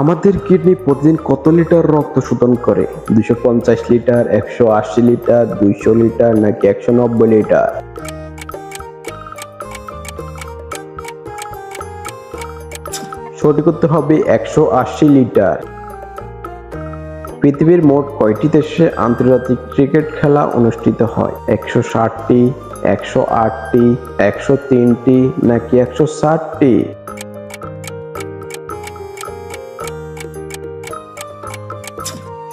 আমাদের কিডনি প্রতিদিন কত লিটার রক্ত শোধন করে? দুশো পঞ্চাশ লিটার, একশো আশি লিটার, দুইশো লিটার নাকি একশো নব্বই লিটার? সঠিক উত্তর হবে একশো আশি লিটার। পৃথিবীর মোট কয়টি দেশে আন্তর্জাতিক ক্রিকেট খেলা অনুষ্ঠিত হয়? একশো ষাটটি, একশো আটটি, একশো তিনটি নাকি একশো ষাটটি?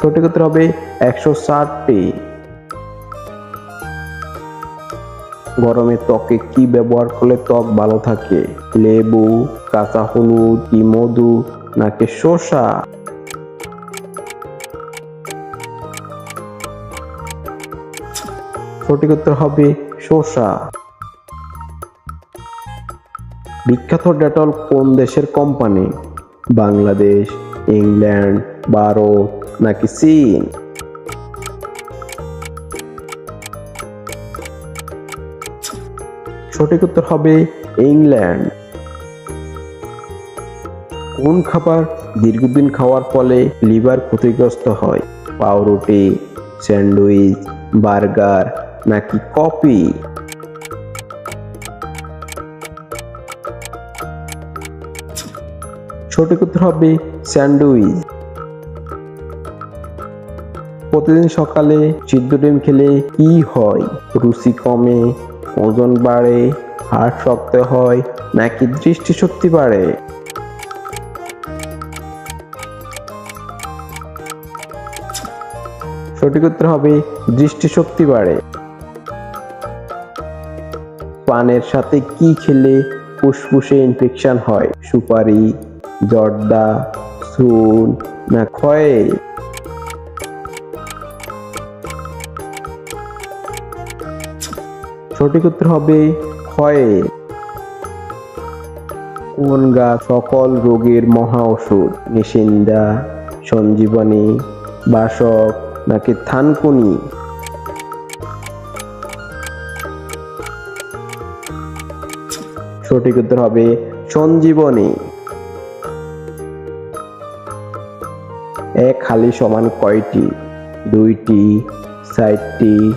সঠিক উত্তর হবে একশো ষাটটি। গরমে ত্বকে কি ব্যবহার করলে ত্বক ভালো থাকে? লেবু, কাঁচা হলুদ কি মধু, নাকি শসা? সঠিক উত্তর হবে শসা। বিখ্যাত ডেটল কোন দেশের কোম্পানি? বাংলাদেশ, ইংল্যান্ড, ভারত নাকি চীন সঠিক উত্তর হবে ইংল্যান্ড। কোন খাবার দীর্ঘদিন খাওয়ার ফলে লিভার ক্ষতিগ্রস্ত হয়? পাউরুটি, স্যান্ডউইচ, বার্গার নাকি কফি? সঠিক উত্তর হবে স্যান্ডউইচ। প্রতিদিন সকালে সিদ্ধ ডিম খেলে কি হয়? রুচি কমে, ওজন বাড়ে, হাড় শক্ত হয়, নাকি দৃষ্টিশক্তি বাড়ে? সঠিক উত্তর হবে দৃষ্টিশক্তি বাড়ে। পানের সাথে কি খেলে ফুসফুসে ইনফেকশন হয়? সুপারি, জর্দা সুন না ক্ষয়ে সঠিক উত্তর হবে ক্ষয়ে। কোন গাছ সকল রোগের মহা ওষুধ? নিশিন্দা, সঞ্জীবনী, বাসক নাকি থানকুনি? সঠিক উত্তর হবে সঞ্জীবনী। এক হালি সমান কয়টি? দুইটি, চারটি,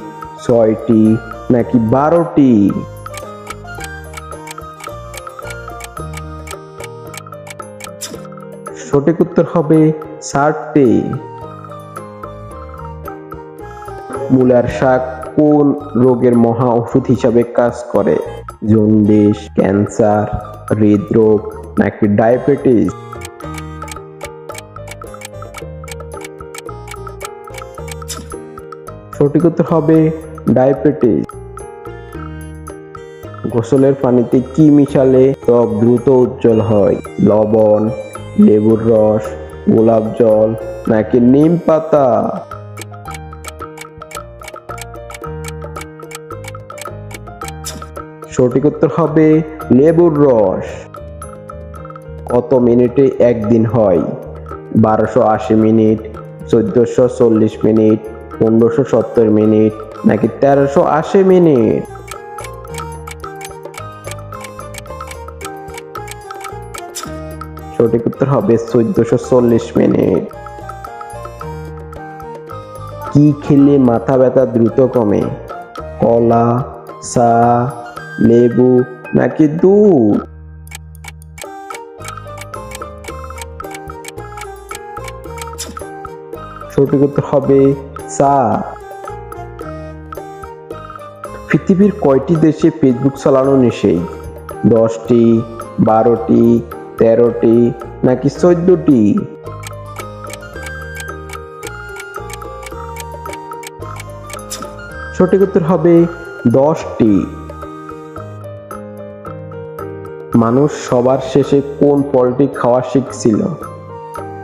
ছয়টি নাকি বারোটি? সঠিক উত্তর হবে ষাটটি। মূলার শাক কোন রোগের মহা ওষুধ হিসাবে কাজ করে? জন্ডিস, ক্যান্সার, হৃদরোগ নাকি ডায়াবেটিস? সঠিক উত্তর হবে ডায়াবেটিস। গোসলের পানিতে কি মিশালে ত্বক দ্রুত উজ্জ্বল হয়। লবণ, লেবুর রস, গোলাপ জল নাকি নিম পাতা? সঠিক উত্তর হবে লেবুর রস। কত মিনিটে একদিন হয়? বারোশো আশি মিনিট, চোদ্দশো চল্লিশ মিনিট, পনেরোশো সত্তর মিনিট নাকি তেরোশো আশি মিনিট? সঠিক উত্তর হবে চোদ্দশো চল্লিশ মিনিট। কি খেলে মাথা ব্যথা দ্রুত কমে? কলা, চা, লেবু নাকি দুধ? সঠিক উত্তর হবে চা। পৃথিবীর কয়টি দেশে ফেসবুক চালানো নিষেধ? দশটি, বারোটি তেরোটি নাকি চোদ্দটি? সঠিক উত্তর হবে দশটি। মানুষ সবার শেষে কোন ফলটি খাওয়া শিখছিল?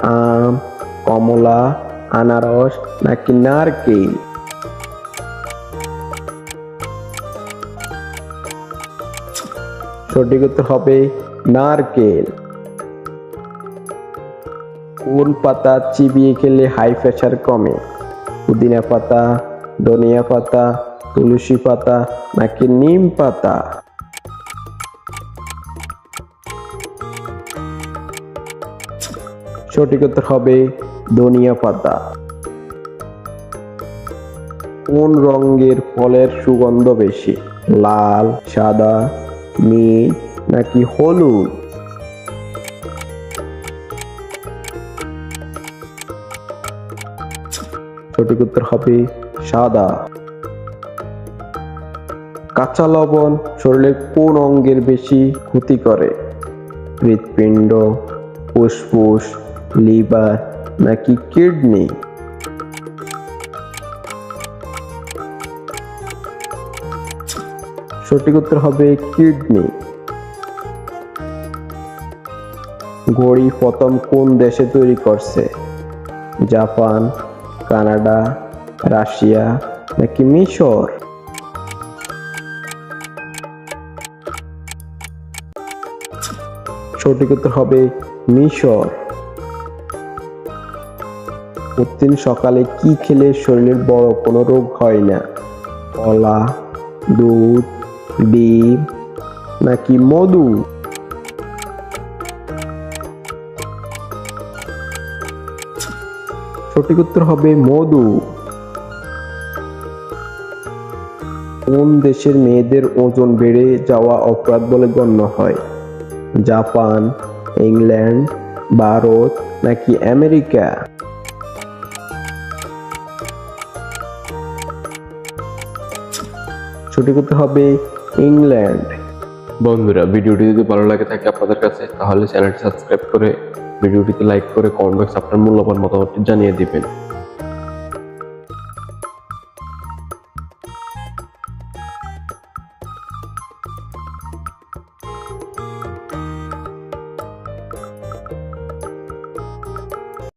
আম, কমলা, আনারস নাকি নারকেল? সঠিক উত্তর হবে নারকেল। কোন পাতা চিবিয়ে খেলে হাই প্রেশার কমে। পুদিনা পাতা, ধনিয়া পাতা, তুলসী পাতা নাকি নিম পাতা? সঠিক উত্তর হবে ধনিয়া পাতা। কোন রঙের ফলের সুগন্ধ বেশি? লাল, সাদা, নীল নাকি হলুদ? সঠিক উত্তর হবে সাদা। কাঁচা লবণ শরীরের কোন অঙ্গের বেশি ক্ষতি করে? হৃৎপিণ্ড, ফুসফুস, লিভার নাকি কিডনি? সঠিক উত্তর হবে কিডনি। ঘড়ি প্রথম কোন দেশে তৈরি করছে? জাপান, কানাডা, রাশিয়া নাকি মিশর? সঠিক উত্তর হবে মিশর। প্রতিদিন সকালে কি খেলে শরীরের বড় কোনো রোগ হয় না? কলা, দুধ, ডিম নাকি মধু? সঠিক উত্তর হবে মধু। কোন দেশের মেয়েদের ওজন বেড়ে যাওয়া অপরাধ বলে গণ্য হয়? জাপান, ইংল্যান্ড, ভারত নাকি আমেরিকা? সঠিক উত্তর হবে ইংল্যান্ড। বন্ধুরা, ভিডিওটি যদি ভালো লাগে থাকে আপনাদের কাছে, তাহলে চ্যানেলটি সাবস্ক্রাইব করে ভিডিওটিতে লাইক করে কমেন্ট বক্সে আপনার মূল্যবান মতামতটি জানিয়ে দিবেন।